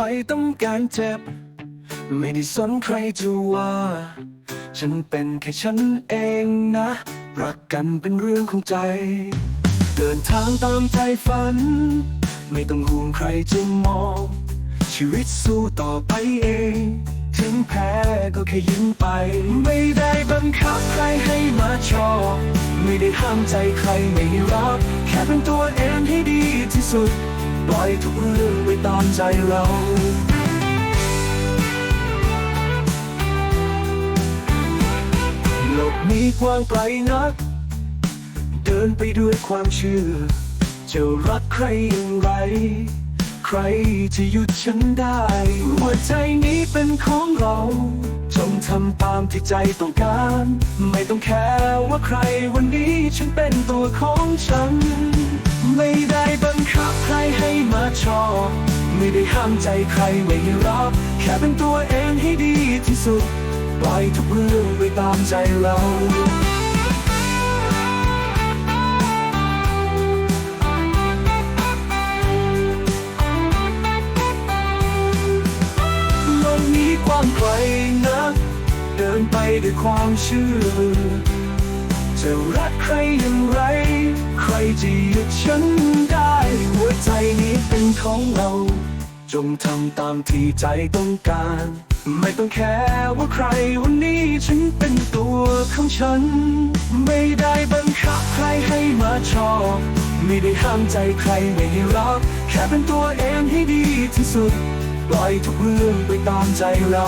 ไม่ต้องการเจ็บ ไม่ได้สนใครจะว่า ฉันเป็นแค่ฉันเองนะ รักกันเป็นเรื่องของใจ เดินทางตามใจฝัน ไม่ต้องห่วงใครจะมอง ชีวิตสู้ต่อไปเอง ถึงแพ้ก็แค่ยิ้มไป ไม่ได้บังคับใครให้มาชอบไม่ได้ห้ามใจใครไม่รัก แค่เป็นตัวเองให้ดีที่สุด ปล่อยทุกเรื่องไว้ตามใจเราโลกนี้กว้างไกลนัก เดินไปด้วยความเชื่อ จะรักใครอย่างไร ใครจะหยุดฉันได้ หัวใจนี้เป็นของเรา จงทำตามที่ใจต้องการ ไม่ต้องแคร์ว่าใครวันนี้ฉันเป็นตัวของฉัน ไม่ได้ อบ ไม่ได้ห้ามใจใครไม่ให้รักแค่เป็นตัวเองให้ดีที่สุด ปล่อยทุกเรื่องไปตามใจเราโลกนี้กว้างไกลนักเดินไปด้วยความเชื่อ จะรักใครอย่างไร ใครจะหยุดฉันได้ งทำตามที่ใจต้องการ ไม่ต้องแคร์ว่าใครวันนี้ฉันเป็นตัวของฉัน ไม่ได้บังคับใครให้มาชอบ ไม่ได้ห้ามใจใครไม่ให้รัก แค่เป็นตัวเองให้ดีที่สุด ปล่อยทุกเรื่องไปตามใจเรา